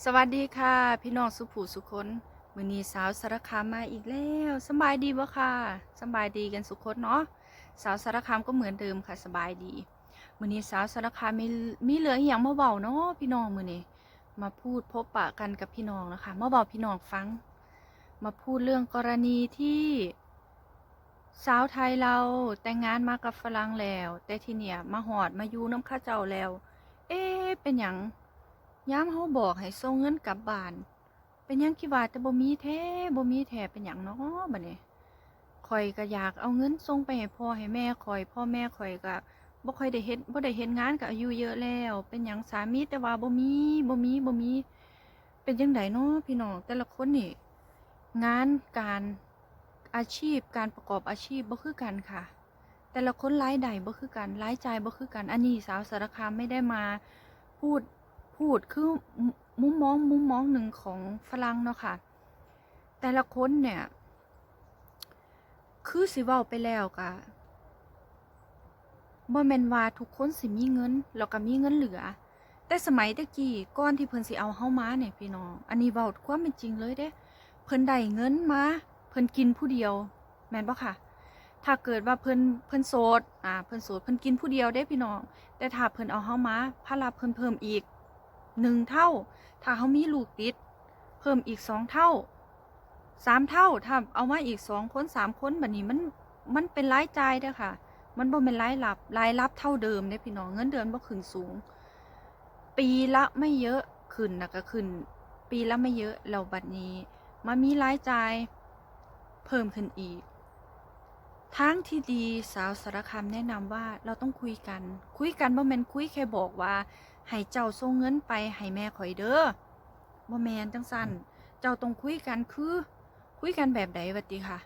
สวัสดีค่ะ พี่น้องสุภูสุคนมือนีสาวสารคามมาอีกแล้วสบายดีบ่ค่ะสบายดีกันสุคนเนาะสาวสารคามก็เหมือนเดิมค่ะสบายดีมือนีสาวสารคามมีมีเหลืออย่างมาเบาเนาะพี่น้องมือนี้มาพูดพบปะกันกับพี่น้องนะคะมาเบาพี่น้องฟัง มาพูดเรื่องกรณีที่สาวไทยเราแต่งงานมากับฝรั่งแล้ว แต่ทีเนี้ยมาหอดมาอยู่น้ำข้าเจ้าแล้ว เอ๊เป็นหยัง ย้ำเขาบอกให้ส่งเงินกลับบ้าน เป็นยังคิดว่าแต่บ่มีแท้บ่มีแท้เป็นหยังเนาะบัดนี้ข่อยก็อยากเอาเงินส่งไปให้พ่อให้แม่ข่อย พ่อแม่ข่อยก็บ่ค่อยได้เฮ็ดบ่ได้เฮ็ดงานก็อายุเยอะแล้ว เป็นหยังสามีแต่ว่าบ่มีบ่มีบ่มี เป็นจังไดเนาะพี่น้องแต่ละคนนี่ งานการอาชีพการประกอบอาชีพบ่คือกันค่ะ แต่ละคนรายได้บ่คือกันรายจ่ายบ่คือกัน อันนี้สาวสารคามไม่ได้มาพูด พูดคือมุมมองมุมมองหนึ่งของฝรั่งเนาะค่ะ แต่ละคนเนี่ย คือสิเว้าไปแล้วกะบ่แมนว่าทุกคนสิมีเงินแล้วก็มีเงินเหลือ แต่สมัยตะกี้ก่อนที่เพิ่นสิเอาเฮามาเนี่ยพี่น้องอันนี้เว้าความเป็นจริงเลยเด้ เพิ่นได้เงินมาเพิ่นกินผู้เดียว แม่นบ่ค่ะ ถ้าเกิดว่าเพิ่นเพิ่นโสดอ่าเพิ่นโสดเพิ่นกินผู้เดียวเด้พี่น้องแต่ถ้าเพิ่นเอาเฮามาภาระเพิ่นเพิ่มอีก หนึ่งเท่า ถ้าเขามีลูกติด เพิ่มอีกสองเท่าสามเท่าถ้าเอามาอีกสองคนสามคนแบบนี้มันมันเป็นรายจ่ายเด้อค่ะ มันบ่เป็นรายรับรายรับเท่าเดิมเด้พี่น้องเงินเดือนบ่ขึ้นสูง ปีละไม่เยอะขึ้นนะก็ขึ้น ปีละไม่เยอะแล้วบัดนี้มามีรายจ่ายเพิ่มขึ้นอีกทางที่ดีสาวสารคามแนะนำว่าเราต้องคุยกัน คุยกันบ่แม่นคุยแค่บอกว่า ให้เจ้าส่งเงินไปให้แม่ข่อยเด้อบ่แมนจังสันเจ้าต้องคุยกันคือ คุยกันแบบใดวัดดีค่ะ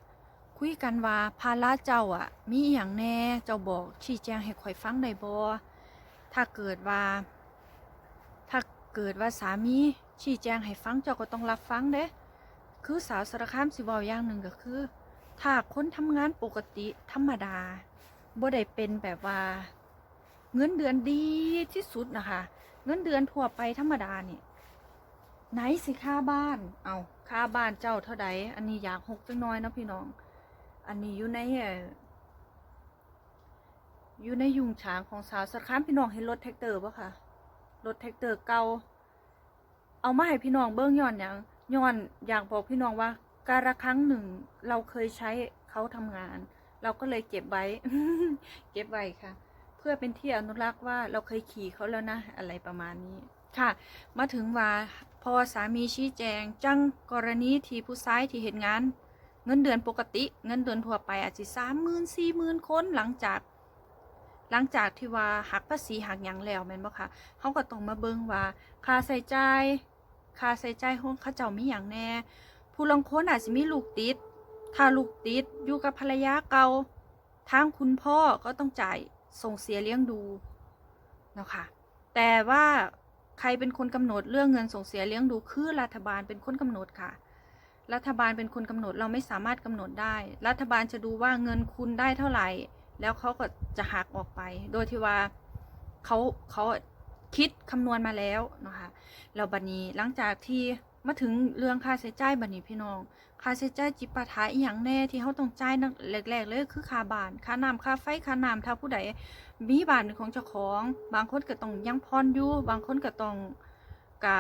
คุยกันว่าภาระเจ้าอะ มีอหย่างแน่เจ้าบอกชี้แจงให้ข่อยฟังได้บ่ถ้าเกิดว่า ถ้าเกิดว่าสามีชี้แจงให้ฟังเจ้าก็ต้องรับฟังเด้คือสาวสารคามสิเว้าอย่างหนึ่งก็คือ ถ้าคนทำงานปกติธรรมดาบ่ได้เป็นแบบว่า เงินเดือนดีที่สุดนะคะ เงินเดือนทั่วไปธรรมดาเนี่ยไหนสิค่าบ้าน เอาค่าบ้านเจ้าเท่าใดอันนี้อยากหกจังน้อยนะพี่น้อง อันนี้อยู่ในอยู่ในยุงฉางของสาวสารคามพี่น้องเห็นรถแท็กเตอร์ปะคะรถแท็กเตอร์เก่าเอามาให้พี่น้องเบิ้งย้อนอย่างย้อนอยากบอกพี่น้องว่า การะครั้งหนึ่งเราเคยใช้เขาทำงาน เราก็เลยเก็บไว้ เก็บไว้ค่ะ พื่อเป็นที่อนุรักษ์ว่าเราเคยขี่เขาแล้วนะ อะไรประมาณนี้ค่ะ มาถึงว่าพอสามีชี้แจง จังกรณีที่ผู้ชายที่เห็นงาน เงินเดือนปกติ เงินเดือนทั่วไปอาจจะสามหมื่นสี่หมื่นคนหลังจากหลังจากที่ว่าหักภาษีหักยังแล้วแม่นบ่คะเขาก็ต้องมาเบิ่งว่า ค่าใช้จ่ายค่าใช้จ่ายของเขาเจ้ามีหยังแน่ ผู้ลางคนอาจจะมีลูกติด ถ้าลูกติดอยู่กับภรรยาเก่าทางคุณพ่อก็ต้องจ่าย ส่งเสียเลี้ยงดูเนาะค่ะแต่ว่าใครเป็นคนกำหนดเรื่องเงินส่งเสียเลี้ยงดูคือรัฐบาลเป็นคนกำหนดค่ะ รัฐบาลเป็นคนกำหนดเราไม่สามารถกำหนดได้ รัฐบาลจะดูว่าเงินคุณได้เท่าไหร่ แล้วเขาก็จะหักออกไป โดยที่ว่าเขาเขาคิดคำนวณมาแล้วนะคะแล้วบัดนี้หลังจากที่ มาถึงเรื่องค่าใช้จ่ายบัดนี้พี่น้อง ค่าใช้จ่ายจิปาถะอีหยังแน่ที่เขาต้องจ่ายแรกๆเลยคือค่าบ้าน ค่าน้ำค่าไฟ ค่าน้ำถ้าผู้ใดมีบ้านของเจ้าของ บางคนก็ต้องยังพรอยู่ บางคนก็ต้องกะ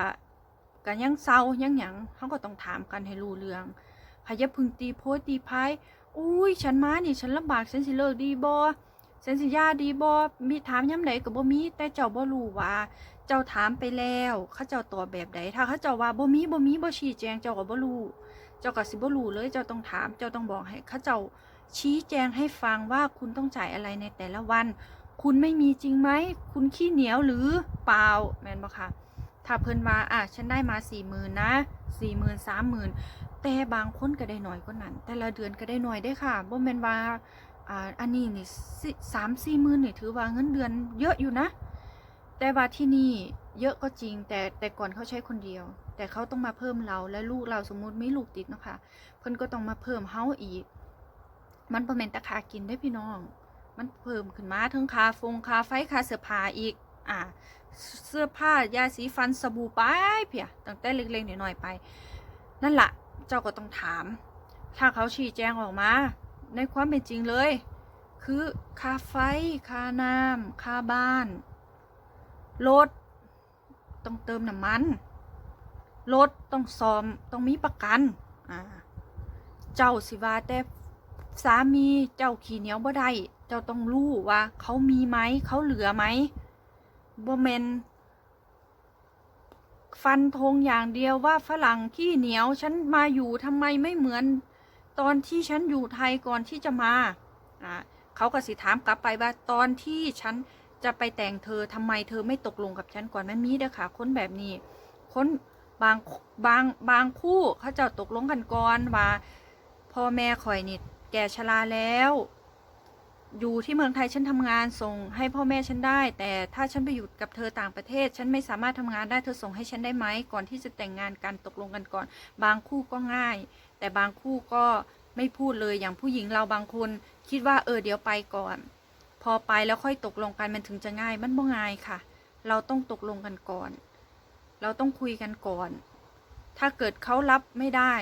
กะยังเศร้ายังหยังเขาก็ต้องถามกันให้รู้เรื่องพายาพึงตีโพสต์ตีพายอุ้ยฉันมานี่ฉันลำบากฉันสิเลิกดีบ่ ฉันสิยาดีบ่มีถามย้ำไหนก็บ่มี แต่เจ้าบ่รู้ว่า เจ้าถามไปแล้วเขาเจ้าตอบแบบใดถ้าเขาเจ้าว่าบ่มีบ่มีบ่ชี้แจงเจ้าก็บ่รู้เจ้าก็สิบ่รู้เลยเจ้าต้องถาม เจ้าต้องบอกให้เขาเจ้าชี้แจงให้ฟังว่าคุณต้องจ่ายอะไรในแต่ละวัน คุณไม่มีจริงไหม คุณขี้เหนียวหรือเปล่าแมนบ่คะถ้าเพิ่นว่าอะฉันได้มาสี่หมื่นนะสี่หมื่นสามหมื่นแต่บางคนก็ได้น้อยกว่านั้น แต่ละเดือนก็ได้น้อยได้ค่ะบ่แมนว่า อ,อันนี้นี่สามสี่หมื่นนี่ถือว่าเงินเดือนเยอะอยู่นะ แต่ว่าที่นี่เยอะก็จริง แต่แต่ก่อนเขาใช้คนเดียว แต่เขาต้องมาเพิ่มเราและลูกเราสมมุติไม่ลูกติดเนาะคะเพิ่นก็ต้องมาเพิ่มเฮาอีก มันประเมินตะคากินได้พี่น้อง มันเพิ่มขึ้นมาทั้งค่าฟงค่าไฟค่าเสื้อผ้าอีก อ่า เสื้อผ้ายาสีฟันสบู่ไปเพียตั้งแต่เล็กๆหน่อยๆไป นั่นแหละเจ้าก็ต้องถาม ถ้าเขาชี้แจงออกมา ในความเป็นจริงเลย คือค่าไฟค่าน้ำค่าบ้านรถต้องเติมน้ำมันรถต้องซ่อมต้องมีประกันอ่าเจ้าสิว่าแต่สามีเจ้าขี้เหนียวบ่ได้เจ้าต้องรู้ว่าเขามีไหมเขาเหลือไหมบ่แมนฟันธงอย่างเดียวว่าฝรั่งขี้เหนียวฉันมาอยู่ทำไมไม่เหมือน ตอนที่ฉันอยู่ไทยก่อนที่จะมาอ่าเขาก็สิถามกลับไปว่าตอนที่ฉันจะไปแต่งเธอทำไมเธอไม่ตกลงกับฉันก่อนมันมีเด้อค่ะคนแบบนี้คนบางบางบางคู่เขาจะตกลงกันก่อนว่าพ่อแม่ข่อยนี่แก่ชราแล้ว อยู่ที่เมืองไทยฉันทำงานส่งให้พ่อแม่ฉันได้ แต่ถ้าฉันไปอยู่กับเธอต่างประเทศ ฉันไม่สามารถทำงานได้เธอส่งให้ฉันได้ไหมก่อนที่จะแต่งงานกันตกลงกันก่อน บางคู่ก็ง่าย แต่บางคู่ก็ไม่พูดเลยอย่างผู้หญิงเราบางคน คิดว่าเออเดี๋ยวไปก่อน พอไปแล้วค่อยตกลงกันมันถึงจะง่าย มันบ่ง่ายค่ะ เราต้องตกลงกันก่อน เราต้องคุยกันก่อน ถ้าเกิดเขารับไม่ได้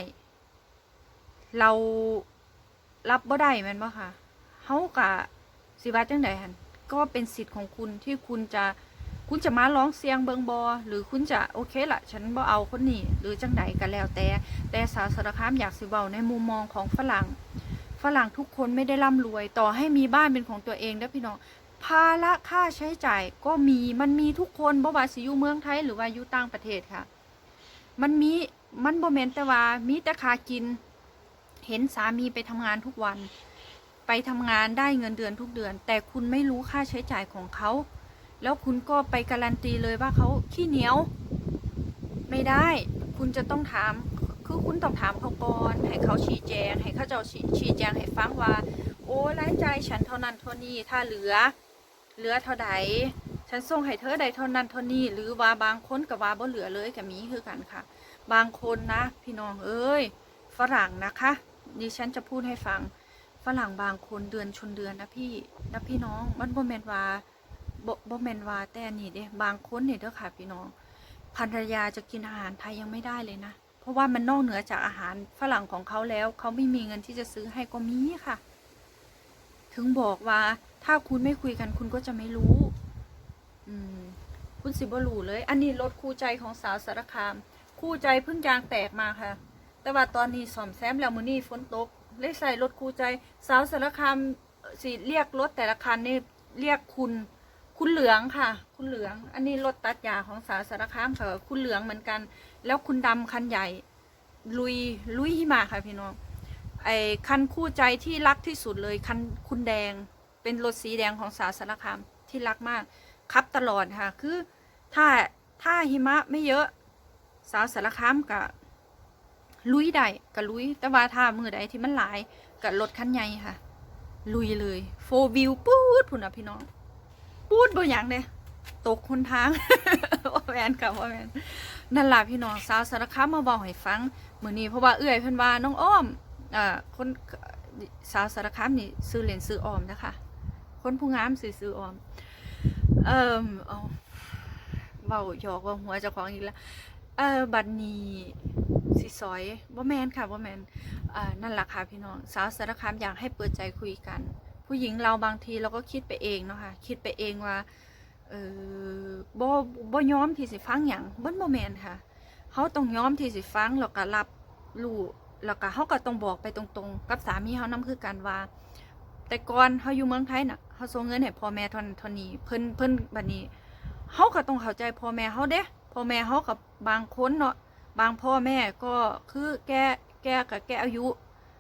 เรารับบ่ได้มันบ่ค่ะเขากะสิว่าจังไดหันก็เป็นสิทธิ์ของคุณที่คุณจะ คุณจะมาร้องเสียงเบิงบอ หรือคุณจะโอเคละฉันบ่เอาคนนี้หรือจังไดก็แล้วแต่ แต่สาวสารคามอยากสิเว้าในมุมมองของฝรั่ง ฝรั่งทุกคนไม่ได้ร่ำรวย ต่อให้มีบ้านเป็นของตัวเองนะพี่น้องภาระค่าใช้จ่ายก็มีมันมีทุกคนบ่ว่าสิอยู่เมืองไทยหรือว่าอยู่ต่างประเทศค่ะ มันมีมันบ่แม่นแต่ว่ามีแต่คากิน เห็นสามีไปทำงานทุกวัน ไปทำงานได้เงินเดือนทุกเดือน แต่คุณไม่รู้ค่าใช้จ่ายของเขา แล้วคุณก็ไปการันตีเลยว่าเขาขี้เหนียว ไม่ได้ คุณจะต้องถาม คือคุณต้องถามเขาก่อนให้เขาชี้แจง ให้เขาเจ้าชี้แจงให้ฟังว่า โอ้รายจ่ายฉันเท่านั้นเท่านี้ถ้าเหลือ เหลือเท่าใดฉันส่งให้เธอได้เท่านั้นเท่านี้หรือว่าบางคนกับว่าบ่เหลือเลยกับมีคือกันค่ะ บางคนนะ พี่น้องเอ้ยฝรั่งนะคะดิฉันจะพูดให้ฟังฝรั่งบางคนเดือนชนเดือนนะพี่นะพี่น้องมันบ่แม่นว่า บ่บ่แม่นว่าแต่นี่เด้บางคนเนี่ยเด้อค่ะพี่น้องภรรยาจะกินอาหารไทยยังไม่ได้เลยนะ เพราะว่ามันนอกเหนือจากอาหารฝรั่งของเขาแล้ว เขาไม่มีเงินที่จะซื้อให้ก็มีค่ะ ถึงบอกว่า ถ้าคุณไม่คุยกันคุณก็จะไม่รู้ อืม คุณสิบรูเลย อันนี้รถคู่ใจของสาวสารคาม คู่ใจเพิ่งยางแตกมาค่ะ แต่ว่าตอนนี้ซ่อมแซมแล้วมือนี้ฝนตกเลยใส่รถคู่ใจ สาวสารคามเอ่อสิเรียกรถแต่ละคันนี่เรียกคุณ คุณเหลืองค่ะ คุณเหลือง อันนี้รถตัดหญ้าของสาวสารคามค่ะ คุณเหลืองเหมือนกัน แล้วคุณดำคันใหญ่ ลุยลุยหิมะค่ะพี่น้อง ไอ้คันคู่ใจที่รักที่สุดเลยคันคุณแดง เป็นรถสีแดงของสาวสารคามที่รักมากขับตลอดค่ะ คือถ้าถ้าหิมะไม่เยอะสาวสารคามกับลุยได้กับลุย แต่ว่าถ้ามือใดที่มันหลายกับรถคันใหญ่ค่ะ ลุยเลยโฟวิวปูดพุ่นอะพี่น้อง ปูดบ่อย่างเด้ตกคนทางว่าแมนค่ะว่าแมนนั่นล่ะพี่น้องสาวสารคามมาบอกให้ฟังมือนี้เพราะว่าเอื้อยเพิ่อนว่าน้องอ้อมอ่าคนสาวสารคามนี่ซื้อเหรียญซื้อออมนะคะคนผู้งามซื้อซื้อออม เอิ่มเอาเว้าหยอกเว่าหัวเจ้าของอีกแล้วเออบัดนี้สิซอยบ่าแมนค่ะบ่าแมนอ่านั่นล่ะค่ะพี่น้องสาวสารคามอยากให้เปิดใจคุยกัน ผู้หญิงเราบางทีเราก็คิดไปเองเนาะค่ะคิดไปเองว่าเออบ่บ่ยอมที่สิฟังหยังมันบ่แม่นค่ะเฮาต้องยอมที่สิฟังแล้วก็รับรู้แล้วก็เฮาก็ต้องบอกไปตรงๆ กับสามีเฮานํคือกันว่า แต่ก่อนเฮาอยู่เมืองไทยน่ะเฮาส่งเงินให้พ่อแม่ทานท่านี้เพิ่นเพิ่นบัดนี้เฮาก็ต้องเข้าใจพ่อแม่เฮาเด้พ่อแม่เฮากับบางคนเนาะบางพ่อแม่ก็คือแกแกกับแกอายุ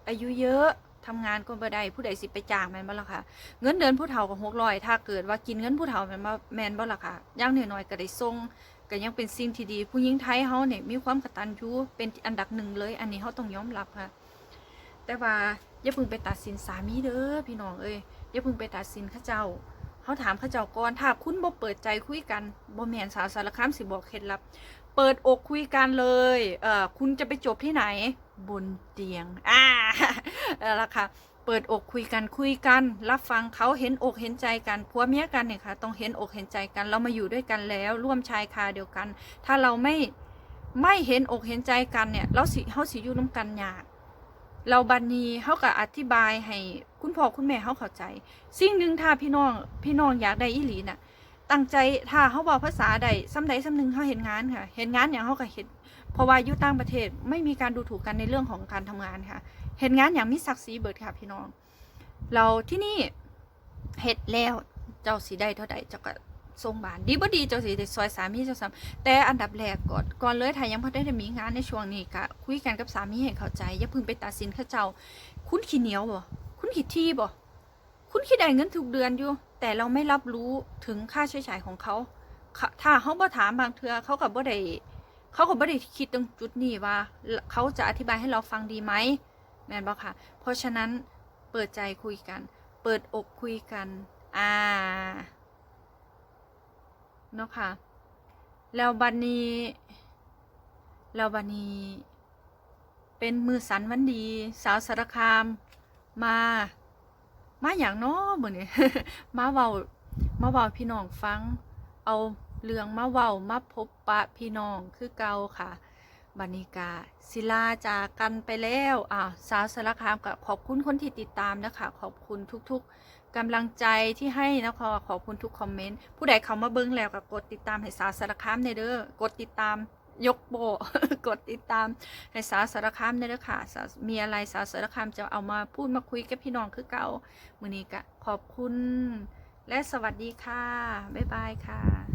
อายุเยอะ ทำงานก็บ่ได้ผู้ใดสิไปจ้างแม่นบ่ล่ะค่ะ เงินเดือนผู้เฒ่าก็600ถ้าเกิดว่ากินเงินผู้เฒ่าแม่นบ่แม่นบ่ล่ะค่ะอย่างน้อยๆก็ได้ส่งก็ยังเป็นสิ่งที่ดี ผู้หญิงไทยเฮาเนี่ยมีความกตัญญูเป็นอันดับหนึ่งเลย อันนี้เฮาต้องยอมรับค่ะ แต่ว่าอย่าเพิ่งไปตัดสินสามีเด้อพี่น้องเอ้ยอย่าเพิ่งไปตัดสินเขาเจ้าเขาถามเขาเจ้าก่อนถ้าคุณบ่เปิดใจคุยกันบ่แม่นสาวสารคามสิบอกเคล็ดลับ เปิดอกคุยกันเลย เอ่อคุณจะไปจบที่ไหน บนเตียง อ่าเอาละค่ะ เปิดอกคุยกันคุยกัน รับฟังเขาเห็นอกเห็นใจกันผัวเมียกันเนี่ยค่ะ ต้องเห็นอกเห็นใจกัน เรามาอยู่ด้วยกันแล้ว ร่วมชายคาเดียวกัน ถ้าเราไม่ไม่เห็นอกเห็นใจกันเนี่ย เราสิเฮาสิอยู่น้ำกันยากเราบันนี้เฮาก็อธิบายให้คุณพ่อคุณแม่เฮาเข้าใจ สิ่งหนึ่งถ้าพี่น้องพี่น้องอยากได้อีหลีน่ะ ตั้งใจถ้าเฮาเว้าภาษาใดซ้ำใดซ้ำหนึ่งเฮาเห็นงานค่ะ เห็นงานอย่างเฮาก็เห็นเพราะว่าอยู่ต่างประเทศไม่มีการดูถูกกันในเรื่องของการทำงานค่ะ เห็นงานอย่างมีศักดิ์ศรีเบิดค่ะพี่น้อง เราที่นี่เฮ็ดแล้วเจ้าสีได้เท่าใดเจ้าก็ทรงบานดีบ่ดีเจ้าสีได้ซอยสามีเจ้าซ้ำแต่อันดับแรกก่อนก่อนเลยถ้ายังบ่ได้มีงานในช่วงนี้ก็คุยกันกับสามีให้เข้าใจอย่าพึ่งไปตัดสินเขาเจ้า คุณขี้เหนียวบ่คุณขี้ที่บ่คุณคิดได้เงินทุกเดือนอยู่ แต่เราไม่รับรู้ถึงค่าใช้จ่ายของเขา ถ้าเขาบ่ถามบางเทือเขาก็บ่ได้เขาก็บ่ได้คิดตรงจุดนี้ว่า เขาจะอธิบายให้เราฟังดีไหมแม่นบ่ค่ะ เพราะฉะนั้นเปิดใจคุยกัน เปิดอกคุยกัน อ่า เนาะค่ะ แล้วบันนี้ แล้วบันนี้ เป็นมือสันวันดี สาวสารคามมา มาอย่างเน้อมือนี้มาเว้ามาเว้าพี่น้องฟัง เอาเรื่องมาเว้ามาพบปะพี่น้องคือเก่าค่ะบันิกาศิลาจากกันไปแล้วอ่าสาวสารคามก็ขอบคุณคนที่ติดตามนะคะขอบคุณทุกๆกำลังใจที่ให้นะคะขอบคุณทุกคอมเมนต์ผู้ใดเขามาเบิ้งแล้วก็กดติดตามให้สาวสารคามในเด้อกดติดตาม ยกโบ กดติดตามให้สาวสารคามในเลยค่ะ มีอะไรสาวสารคามจะเอามาพูดมาคุยกับพี่น้องคือเก่ามือนี้ก็ขอบคุณ และสวัสดีค่ะ บ๊ายบายค่ะ